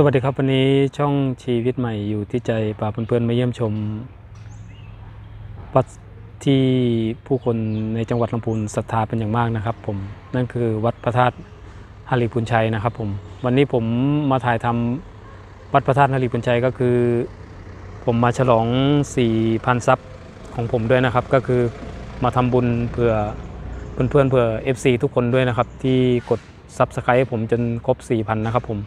สวัสดีครับ วันนี้ช่องชีวิตใหม่อยู่ที่ใจพาเพื่อนๆมาเยี่ยมชมวัดที่ผู้คนในจังหวัดลำพูนศรัทธาเป็นอย่างมากนะครับ ผมนั่นคือวัดพระธาตุหาริพุนชัยนะครับ ผมวันนี้ผมมาถ่ายทำวัดพระธาตุหาริพุนชัยก็คือ ผมมาฉลอง 4,000ซับของผมด้วยนะครับ ก็คือมาทำบุญเพื่อเพื่อนๆเพื่อ FC ทุกคนด้วยนะครับ ที่กดซับสไครต์ผมจนครบ4,000นะครับผม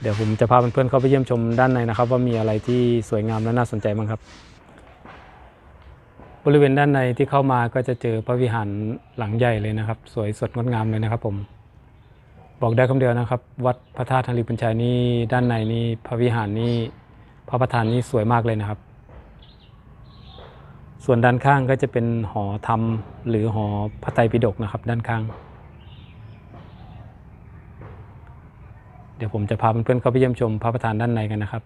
เดี๋ยวผมจะพาเพื่อนๆเข้าไปเยี่ยมชมด้านในนะครับ ว่ามีอะไรที่สวยงามและน่าสนใจบ้างครับ บริเวณด้านในที่เข้ามาก็จะเจอพระวิหารหลังใหญ่เลยนะครับ สวยสดงดงามเลยนะครับ ผม บอกได้คำเดียวนะครับ วัดพระธาตุธันริพุนชัยนี่ด้านในนี่พระวิหารนี่พระประธานนี่สวยมากเลยนะครับ ส่วนด้านข้างก็จะเป็นหอธรรมหรือหอพระไตรปิฎกนะครับ ด้านข้าง เดี๋ยวผมจะพาเพื่อนๆเข้าไปเยี่ยมชมพระประธานด้านในกันนะครับ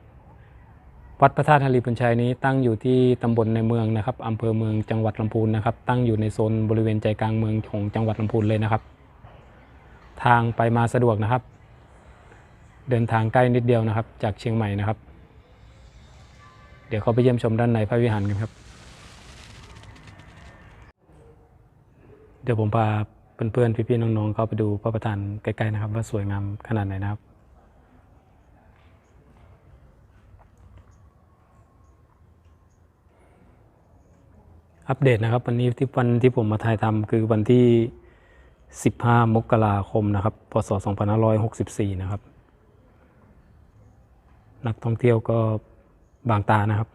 วัดพระธาตุฮารีพุนชัยนี้ตั้งอยู่ที่ตำบลในเมืองนะครับอำเภอเมืองจังหวัดลำพูนนะครับ ตั้งอยู่ในโซนบริเวณใจกลางเมืองของจังหวัดลำพูนเลยนะครับ ทางไปมาสะดวกนะครับ เดินทางใกล้นิดเดียวนะครับ จากเชียงใหม่นะครับ เดี๋ยวเข้าไปเยี่ยมชมด้านในพระวิหารกันครับ เดี๋ยวผมพาเพื่อนๆพี่ๆน้องๆเข้าไปดูพระประธานใกล้ๆนะครับ ว่าสวยงามขนาดไหนนะครับ อัปเดตนะครับวันนี้ที่วันที่ผมมาถ่ายทำคือวันที่ 15 มกราคมนะครับ พศ 2564 นะครับ นักท่องเที่ยวก็บางตานะครับ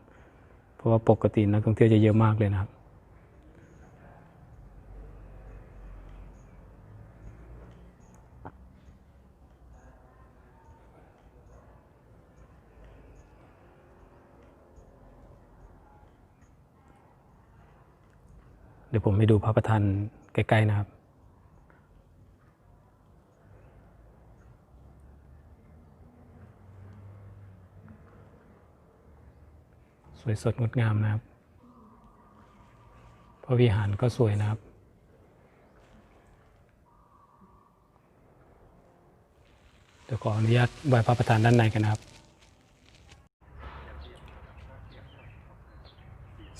เพราะว่าปกตินักท่องเที่ยวจะเยอะมากเลยนะครับ เดี๋ยวผมไปดูพระประธานใกล้ๆนะครับ สวยสดงดงามนะครับ พระวิหารก็สวยนะครับเดี๋ยวขออนุญาตไหว้พระประธานด้านในกันนะครับ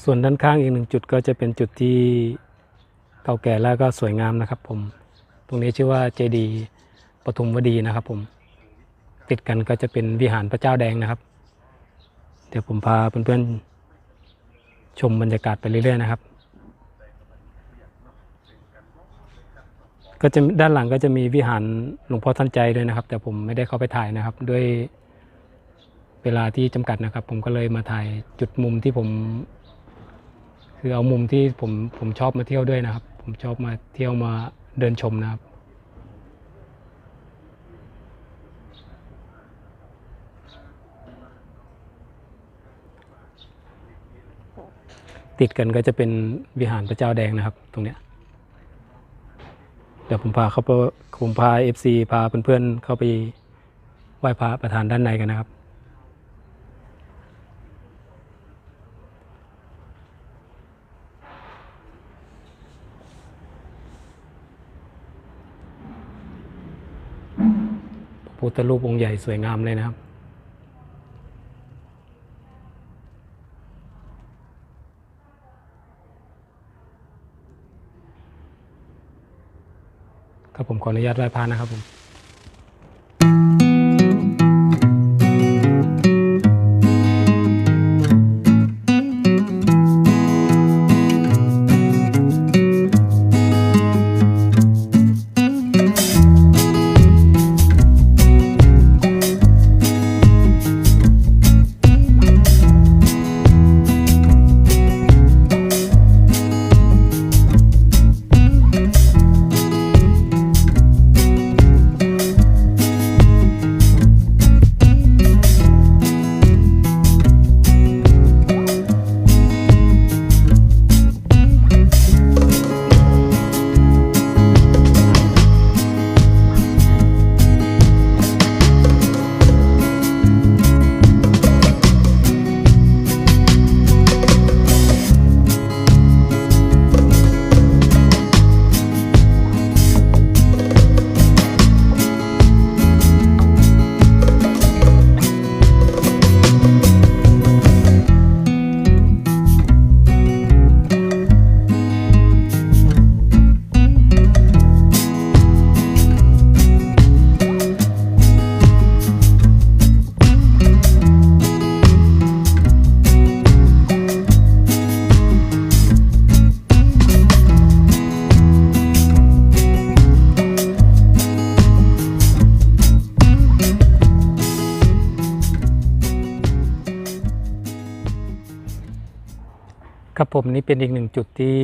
ส่วนด้านข้างอีกหนึ่งจุดก็จะเป็นจุดที่เก่าแก่แล้วก็สวยงามนะครับ ผม ตรงนี้ชื่อว่าเจดีปทุมวดีนะครับ ผม ติดกันก็จะเป็นวิหารพระเจ้าแดงนะครับ เดี๋ยวผมพาเพื่อนๆชมบรรยากาศไปเรื่อยๆนะครับ ก็จะด้านหลังก็จะมีวิหารหลวงพ่อท่านใจด้วยนะครับ แต่ผมไม่ได้เข้าไปถ่ายนะครับ ด้วยเวลาที่จำกัดนะครับ ผมก็เลยมาถ่ายจุดมุมที่ผม คือเอามุมที่ผมผมชอบมาเที่ยวด้วยนะครับ ผมชอบมาเที่ยวมาเดินชมนะครับติดกันก็จะเป็นวิหารพระเจ้าแดงนะครับ ตรงเนี้ยเดี๋ยวผมพาเขาไปผมพาเอฟซีพาเพื่อนๆเข้าไปไหว้พระประธานด้านในกันนะครับ พุทธรูปองค์ใหญ่สวยงามเลยนะครับ ครับผมขออนุญาตไหว้พระนะครับผม ครับผมนี่เป็นอีกหนึ่งจุดที่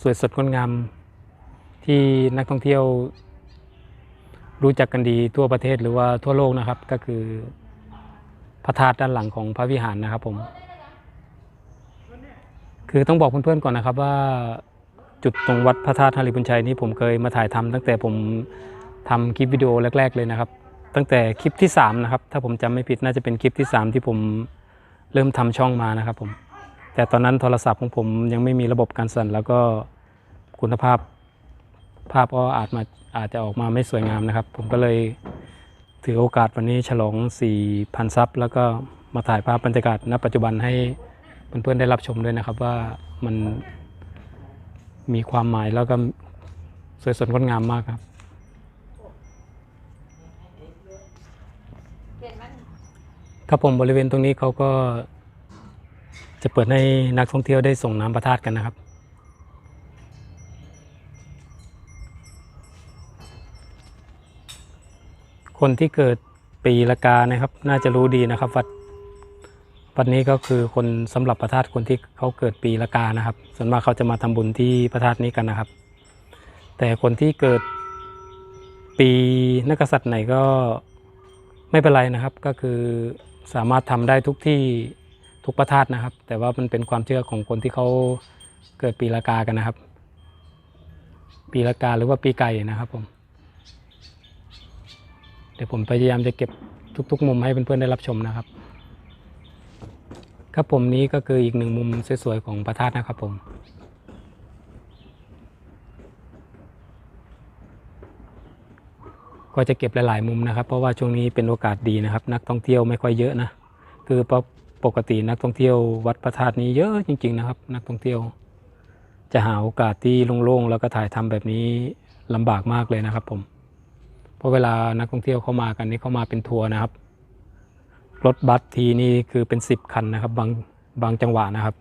สวยสดงดงามที่นักท่องเที่ยว รู้จักกันดีทั่วประเทศหรือว่าทั่วโลกนะครับ ก็คือพระธาตุด้านหลังของพระวิหารนะครับ ผม คือต้องบอกเพื่อนๆก่อนนะครับ ว่าจุดตรงวัดพระธาตุฮาริบุญชัยนี่ผมเคยมาถ่ายทำตั้งแต่ผมทำคลิปวิดีโอแรก ๆ เลยนะครับ ตั้งแต่คลิปที่3นะครับถ้าผมจำไม่ผิดน่าจะเป็นคลิปที่3ที่ผมเริ่มทำช่องมานะครับผม แต่ตอนนั้นโทรศัพท์ของผมยังไม่มีระบบการสั่น แล้วก็คุณภาพภาพก็อาจมาอาจจะออกมาไม่สวยงามนะครับ ผมก็เลยถือโอกาสวันนี้ฉลอง 4,000 ซับ แล้วก็มาถ่ายภาพบรรยากาศณ ปัจจุบันให้เพื่อนๆได้รับชมด้วยนะครับว่ามันมีความหมายแล้วก็สวยสดงดงามมากครับครับผมบริเวณตรงนี้เขาก็ จะเปิดให้นักท่องเที่ยวได้ส่งน้ำพระธาตุกันนะครับ คนที่เกิดปีละกานะครับ น่าจะรู้ดีนะครับวัดวัดนี้ก็คือคนสำหรับพระธาตุคนที่เขาเกิดปีละกานะครับ ส่วนมากเขาจะมาทำบุญที่พระธาตุนี้กันนะครับ แต่คนที่เกิดปีนักษัตริย์ไหนก็ไม่เป็นไรนะครับ ก็คือสามารถทำได้ทุกที่ ทุกพระธาตุนะครับ แต่ว่ามันเป็นความเชื่อของคนที่เขาเกิดปีละกากันนะครับ ปีละกาหรือว่าปีไก่นะครับผมเดี๋ยวผมพยายามจะเก็บทุกๆ มุมให้เพื่อนๆได้รับชมนะครับครับผมนี้ก็คืออีกหนึ่งมุมสวยๆของพระธาตุนะครับผมก็จะเก็บหลาย ๆ มุมนะครับ เพราะว่าช่วงนี้เป็นโอกาสดีนะครับ นักท่องเที่ยวไม่ค่อยเยอะนะ คือ ปกตินักท่องเที่ยววัดพระธาตุนี้เยอะจริง ๆ นะครับ นักท่องเที่ยว จะหาโอกาสที่โล่งๆแล้วก็ถ่ายทำแบบนี้ลำบากมากเลยนะครับ ผม เพราะเวลานักท่องเที่ยวเข้ามากันนี่เข้ามาเป็นทัวร์นะครับ รถบัสทีนี่คือเป็นสิบคันนะครับ บางบางจังหวะนะครับ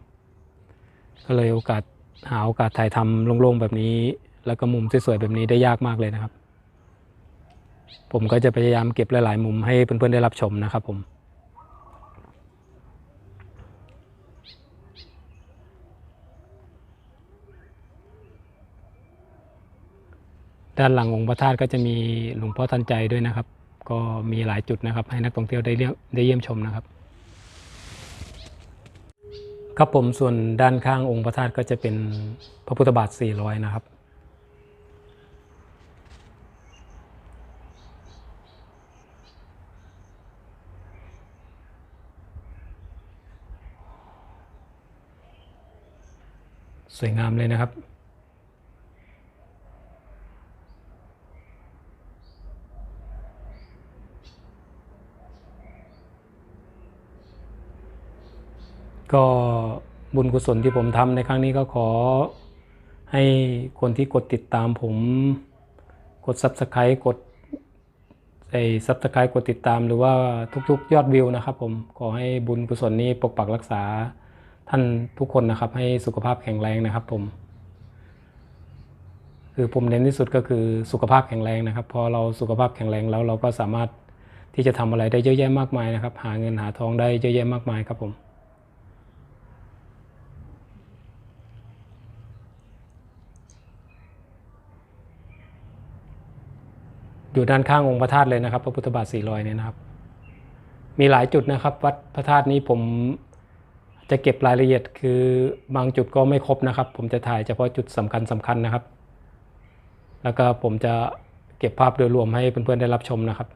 ก็เลยโอกาสหาโอกาสถ่ายทำโล่งๆแบบนี้ แล้วก็มุมสวยๆแบบนี้ได้ยากมากเลยนะครับ ผมก็จะพยายามเก็บหลาย ๆ มุมให้เพื่อนๆได้รับชมนะครับ ผม ด้านหลังองค์พระธาตุก็จะมีหลวงพ่อทันใจด้วยนะครับ ก็มีหลายจุดนะครับ ให้นักท่องเที่ยวได้เยี่ยมได้เยี่ยมชมนะครับ ครับผมส่วนด้านข้างองค์พระธาตุก็จะเป็นพระพุทธบาท 400 นะครับสวยงามเลยนะครับ ก็บุญกุศลที่ผมทำในครั้งนี้ก็ขอให้คนที่กดติดตามผม กด Subscribe กดไอ้ Subscribe กดติดตามหรือว่าทุกๆ ยอดวิวนะครับผมขอให้บุญกุศลนี้ปกปักรักษาท่านทุกคนนะครับ ให้สุขภาพแข็งแรงนะครับผมคือผมเน้นที่สุดก็คือสุขภาพแข็งแรงนะครับพอเราสุขภาพแข็งแรงแล้วเราก็สามารถที่จะทำอะไรได้เยอะแยะมากมายนะครับ หาเงินหาทองได้เยอะแยะมากมายครับผม อยู่ด้านข้างองค์พระธาตุเลยนะครับ พระพุทธบาทสี่รอยเนี่ยนะครับ มีหลายจุดนะครับ วัดพระธาตุนี้ผมจะเก็บรายละเอียดคือบางจุดก็ไม่ครบนะครับ ผมจะถ่ายเฉพาะจุดสำคัญสำคัญนะครับ แล้วก็ผมจะเก็บภาพโดยรวมให้เพื่อนๆได้รับชมนะครับ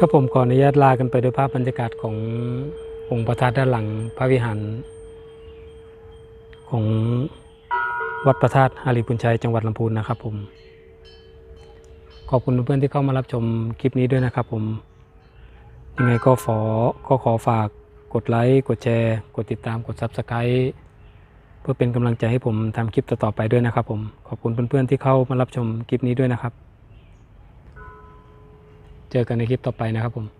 ครับผมขออนุญาตลากันไปด้วยภาพบรรยากาศขององค์พระธาตุด้านหลังพระวิหาร ของวัดพระธาตุหาริพุนชัยจังหวัดลำพูนนะครับผม ขอบคุณเพื่อนๆที่เข้ามารับชมคลิปนี้ด้วยนะครับผม ยังไงก็ขอก็ขอฝากกดไลค์กดแชร์ กดติดตามกด Subscribe เพื่อเป็นกำลังใจให้ผมทำคลิปต่อๆไปด้วยนะครับผม ขอบคุณเพื่อนๆที่เข้ามารับชมคลิปนี้ด้วยนะครับ เจอกันในคลิปต่อไปนะครับผม